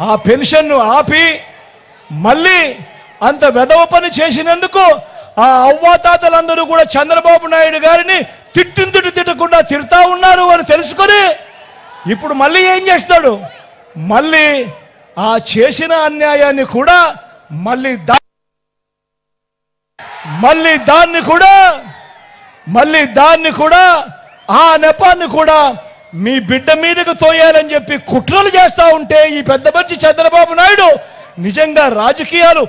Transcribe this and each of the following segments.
ఆ పెన్షన్ను ఆపి మళ్ళీ అంత వెధవ పని చేసినందుకు ఆ అవ్వాతాతలందరూ కూడా చంద్రబాబు నాయుడు గారిని తిట్టిన తిట్టు తిట్టకుండా తిడతా ఉన్నారు అని తెలుసుకొని ఇప్పుడు మళ్ళీ ఏం చేస్తాడు మళ్ళీ ఆ చేసిన అన్యాయాన్ని కూడా మళ్ళీ దా మళ్ళీ దాన్ని కూడా మళ్ళీ దాన్ని కూడా ఆ నెపాన్ని కూడా మీ బిడ్డ మీదకు తోయాలని చెప్పి కుట్రలు చేస్తా ఉంటే ఈ పెద్ద మనిషి చంద్రబాబు నాయుడు నిజంగా రాజకీయాలు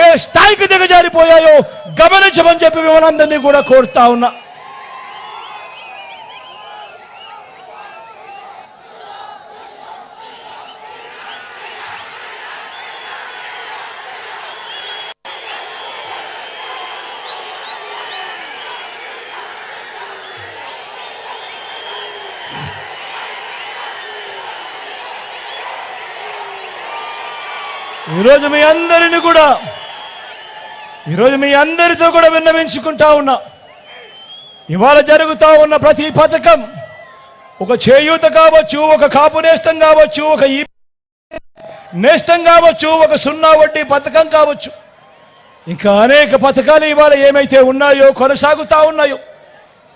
ఏ స్థాయికి దిగజారిపోయాయో గమనించమని చెప్పి మిమ్మల్ని కూడా కోరుతా ఉన్నా. ఈరోజు మీ అందరిని కూడా ఈరోజు మీ అందరితో కూడా విన్నవించుకుంటా ఉన్నా. ఇవాళ జరుగుతూ ఉన్న ప్రతి పథకం ఒక చేయూత కావచ్చు ఒక కాపు నేస్తం కావచ్చు ఒక ఈ నేస్తం కావచ్చు ఒక సున్నా వడ్డీ పథకం కావచ్చు. ఇంకా అనేక పథకాలు ఇవాళ ఏమైతే ఉన్నాయో కొనసాగుతా ఉన్నాయో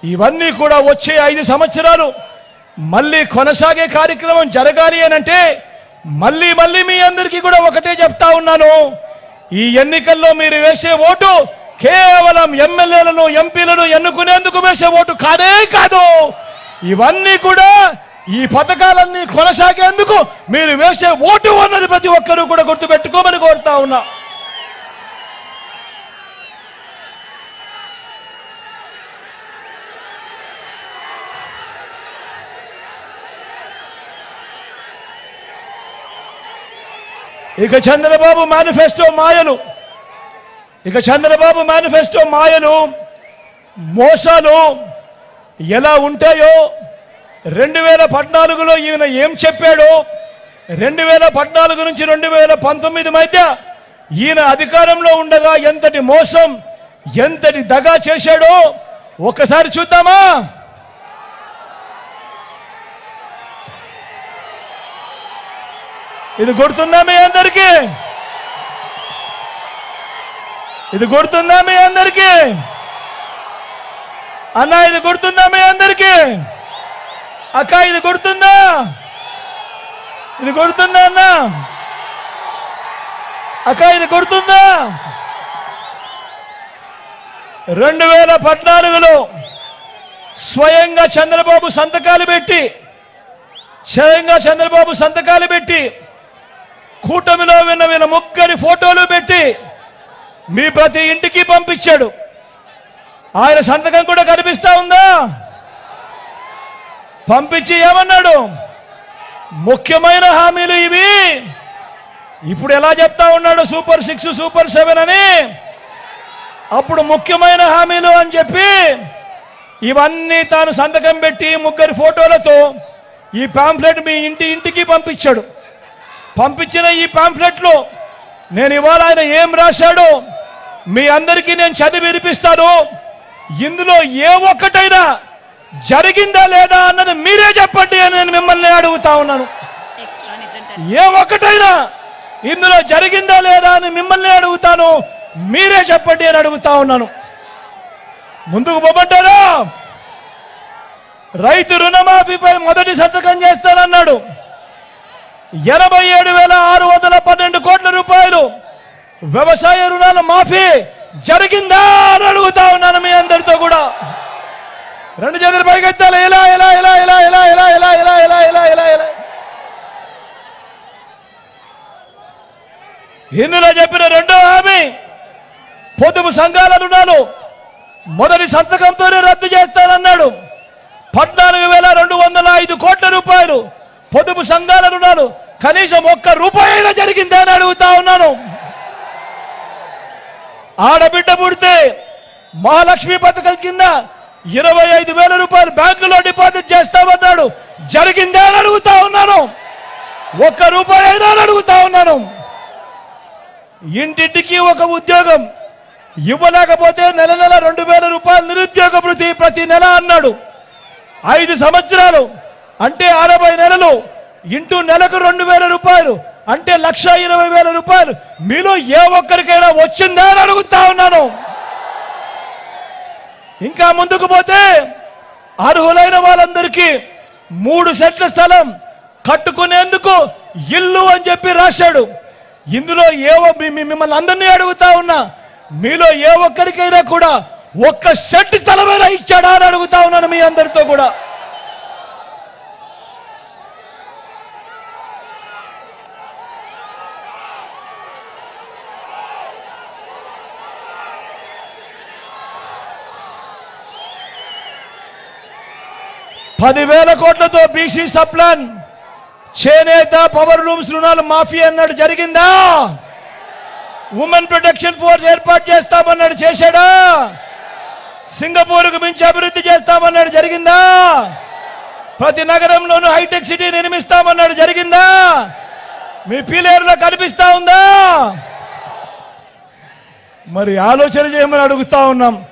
ఇవన్నీ కూడా వచ్చే ఐదు సంవత్సరాలు మళ్ళీ కొనసాగే కార్యక్రమం జరగాలి అనంటే మళ్ళీ మళ్ళీ మీ అందరికీ కూడా ఒకటే చెప్తా ఉన్నాను. ఈ ఎన్నికల్లో మీరు వేసే ఓటు కేవలం ఎమ్మెల్యేలను ఎంపీలను ఎన్నుకునేందుకు వేసే ఓటు కాదే కాదు. ఇవన్నీ కూడా ఈ పథకాలన్నీ కొనసాగేందుకు మీరు వేసే ఓటు అన్నది ప్రతి ఒక్కరూ కూడా గుర్తుపెట్టుకోమని కోరుతా ఉన్నా. ఇక చంద్రబాబు మేనిఫెస్టో మాయలు. ఇక చంద్రబాబు మేనిఫెస్టో మాయలు. మోసాలు ఎలా ఉంటాయో రెండు వేల పద్నాలుగులో ఈయన ఏం చెప్పాడో రెండు వేల పద్నాలుగు నుంచి రెండు వేల పంతొమ్మిది మధ్య ఈయన అధికారంలో ఉండగా ఎంతటి మోసం ఎంతటి దగా చేశాడో ఒక్కసారి చూద్దామా? ఇది గుర్తుందా మీ అందరికీ? ఇది గుర్తుందా మీ అందరికీ? అన్న ఇది గుర్తుందా మీ అందరికీ? అక్క ఇది గుర్తుందా? ఇది గుర్తుందా అన్న? అక్క ఇది గుర్తుందా? రెండు వేల పద్నాలుగులో స్వయంగా చంద్రబాబు సంతకాలు పెట్టి స్వయంగా చంద్రబాబు సంతకాలు పెట్టి కూటమిలో విన్న విన్న ముగ్గురి ఫోటోలు పెట్టి మీ ప్రతి ఇంటికి పంపించాడు. ఆయన సంతకం కూడా కనిపిస్తా ఉందా? పంపించి ఏమన్నాడు? ముఖ్యమైన హామీలు ఇవి. ఇప్పుడు ఎలా చెప్తా ఉన్నాడు సూపర్ సిక్స్ సూపర్ సెవెన్ అని? అప్పుడు ముఖ్యమైన హామీలు అని చెప్పి ఇవన్నీ తాను సంతకం పెట్టి ముగ్గురి ఫోటోలతో ఈ పాంఫ్లెట్ మీ ఇంటి ఇంటికి పంపించాడు. పంపించిన ఈ పాంఫ్లెట్లో. నేను ఇవాళ ఆయన ఏం రాశాడో మీ అందరికీ నేను చదివి వినిపిస్తాను. ఇందులో ఏ ఒక్కటైనా జరిగిందా లేదా అన్నది మీరే చెప్పండి అని నేను మిమ్మల్ని అడుగుతా ఉన్నాను. ఏ ఒక్కటైనా ఇందులో జరిగిందా లేదా అని మిమ్మల్ని అడుగుతాను. మీరే చెప్పండి అని అడుగుతా ఉన్నాను. ముందుకు పోమంటారా? రైతు రుణమాఫీపై మొదటి సంతకం చేస్తానన్నాడు. ఎనభై ఏడు వేల ఆరు వందల పన్నెండు కోట్ల రూపాయలు వ్యవసాయ రుణాల మాఫీ జరిగిందా అని అడుగుతా ఉన్నాను మీ అందరితో కూడా రెండు చేతులు పైకెత్తాలి ఇలా ఇలా ఇలా ఇలా ఇలా ఇలా ఇలా ఇలా ఇలా ఇలా ఇలా ఇలా ఇందులో చెప్పిన రెండో హామీ పొదుపు సంఘాల రుణాలు మొదటి సంతకంతోనే రద్దు చేస్తానన్నాడు పద్నాలుగు వేల రెండు వందల ఐదు కోట్ల రూపాయలు పొదుపు సంఘాల రుణాలు కనీసం ఒక్క రూపాయి అయినా జరిగిందా అని అడుగుతా ఉన్నాను. ఆడబిడ్డ పుడితే మహాలక్ష్మి పథకం కింద ఇరవై ఐదు వేల రూపాయలు బ్యాంకులో డిపాజిట్ చేస్తామన్నాడు. జరిగిందా అని అడుగుతా ఉన్నాను. ఒక్క రూపాయి అయినా అని అడుగుతా ఉన్నాను. ఇంటింటికి ఒక ఉద్యోగం ఇవ్వలేకపోతే నెల నెల రెండు వేల రూపాయలు నిరుద్యోగ ప్రతి ప్రతి నెల అన్నాడు. ఐదు సంవత్సరాలు అంటే అరవై నెలలు ఇంటూ నెలకు రెండు వేల రూపాయలు అంటే లక్ష ఇరవై వేల రూపాయలు. మీలో ఏ ఒక్కరికైనా వచ్చిందా అని అడుగుతా ఉన్నాను. ఇంకా ముందుకు పోతే అర్హులైన వాళ్ళందరికీ మూడు సెట్ల స్థలం కట్టుకునేందుకు ఇల్లు అని చెప్పి రాశాడు. ఇందులో ఏవో మిమ్మల్ని అందరినీ అడుగుతా ఉన్నా మీలో ఏ ఒక్కరికైనా కూడా ఒక్క సెట్ స్థలమైనా ఇచ్చాడా అని అడుగుతా ఉన్నాను మీ అందరితో కూడా. పదివేల కోట్లతో బీసీ సప్లాన్. చేనేత పవర్ రూమ్స్ రుణాలు మాఫీ అన్నాడు. జరిగిందా? ఉమెన్ ప్రొటెక్షన్ ఫోర్స్ ఏర్పాటు చేస్తామన్నాడు. చేశాడా? సింగపూర్కు మించి అభివృద్ధి చేస్తామన్నాడు. జరిగిందా? ప్రతి నగరంలోనూ హైటెక్ సిటీ నిర్మిస్తామన్నాడు. జరిగిందా? మీ పీలేరులో కనిపిస్తా ఉందా? మరి ఆలోచన చేయమని అడుగుతా ఉన్నాం.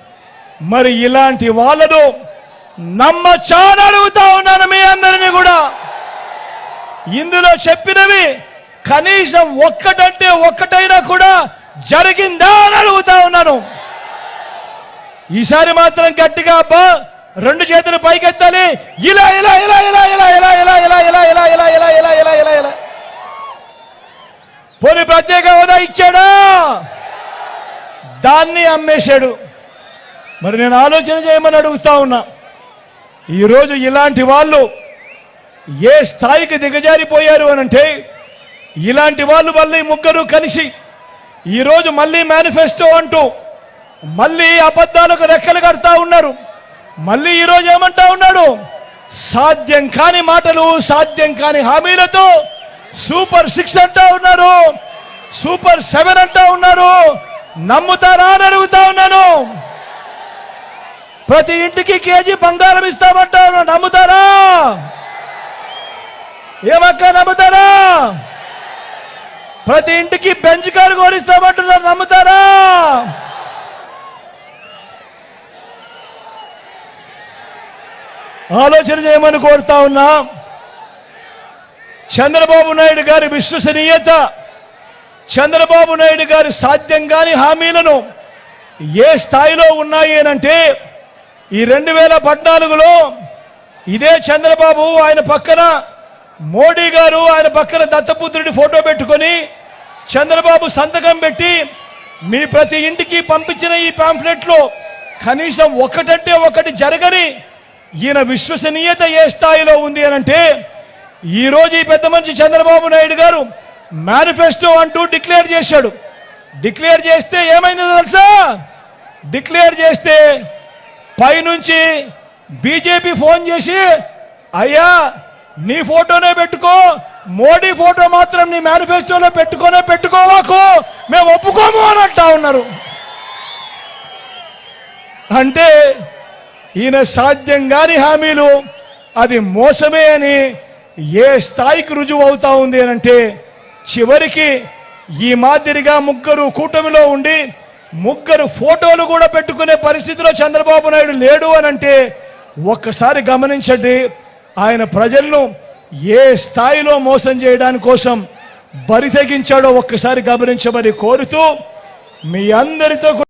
మరి ఇలాంటి వాళ్ళను నమ్మ అని అడుగుతా ఉన్నాను మీ అందరినీ కూడా ఇందులో చెప్పినవి కనీసం ఒక్కటంటే ఒక్కటైనా కూడా జరిగిందా అని అడుగుతా ఉన్నాను ఈసారి మాత్రం గట్టిగా అబ్బా రెండు చేతులు పైకెత్తాలి ఇలా ఇలా ఇలా ఇలా ఇలా ఇలా ఇలా ఇలా ఇలా ఇలా ఇలా ఇలా ఇలా ఇలా ఇలా ఇలా పోనీ ప్రత్యేక హోదా ఇచ్చాడా దాన్ని అమ్మేశాడు మరి నేను ఆలోచన చేయమని అడుగుతా ఉన్నా ఈరోజు ఇలాంటి వాళ్ళు ఏ స్థాయికి దిగజారిపోయారు అనంటే ఇలాంటి వాళ్ళు మళ్ళీ ముగ్గురు కలిసి ఈరోజు మళ్ళీ మేనిఫెస్టో అంటూ మళ్ళీ అబద్ధాలకు రెక్కలు కడతా ఉన్నారు. మళ్ళీ ఈరోజు ఏమంటా ఉన్నాడు? సాధ్యం కాని మాటలు సాధ్యం కాని హామీలతో సూపర్ సిక్స్ అంటా ఉన్నారు సూపర్ సెవెన్ అంటా ఉన్నారు నమ్ముతారా అని అడుగుతా ఉన్నాను. ప్రతి ఇంటికి కేజీ బంగారం ఇస్తామంటారు. నమ్ముతారా? ఏమక్క నమ్ముతారా? ప్రతి ఇంటికి బెంచ్ కారు కోరిస్తామంటున్నారు నమ్ముతారా? ఆలోచన చేయమని కోరుతా ఉన్నా చంద్రబాబు నాయుడు గారి విశ్వసనీయత చంద్రబాబు నాయుడు గారి సాధ్యం కాని హామీలను ఏ స్థాయిలో ఉన్నాయి అనంటే ఈ రెండు వేల పద్నాలుగులో ఇదే చంద్రబాబు ఆయన పక్కన మోడీ గారు ఆయన పక్కన దత్తపుత్రుడి ఫోటో పెట్టుకొని చంద్రబాబు సంతకం పెట్టి మీ ప్రతి ఇంటికి పంపించిన ఈ పాంఫ్లెట్లో కనీసం ఒకటంటే ఒకటి జరగని ఈయన విశ్వసనీయత ఏ స్థాయిలో ఉంది అనంటే ఈ రోజు ఈ పెద్ద మనిషి చంద్రబాబు నాయుడు గారు మేనిఫెస్టో అంటూ డిక్లేర్ చేశాడు. డిక్లేర్ చేస్తే ఏమైందో తెలుసా? డిక్లేర్ చేస్తే పైనుంచి బీజేపీ ఫోన్ చేసి అయ్యా నీ ఫోటోనే పెట్టుకో మోడీ ఫోటో మాత్రం నీ మేనిఫెస్టోలో పెట్టుకోనే పెట్టుకోవాకు మేము ఒప్పుకోము అని అంటా ఉన్నారు. అంటే ఈయన సాధ్యం కాని హామీలు అది మోసమే అని ఏ స్థాయికి రుజువు అవుతా ఉంది అనంటే చివరికి ఈ మాదిరిగా ముగ్గురు కూటమిలో ఉండి ముగ్గురు ఫోటోలు కూడా పెట్టుకునే పరిస్థితిలో చంద్రబాబు నాయుడు లేడు అనంటే ఒక్కసారి గమనించండి ఆయన ప్రజలను ఏ స్థాయిలో మోసం చేయడానికి కోసం బరి తెగించాడో ఒక్కసారి గమనించమని కోరుతూ మీ అందరితో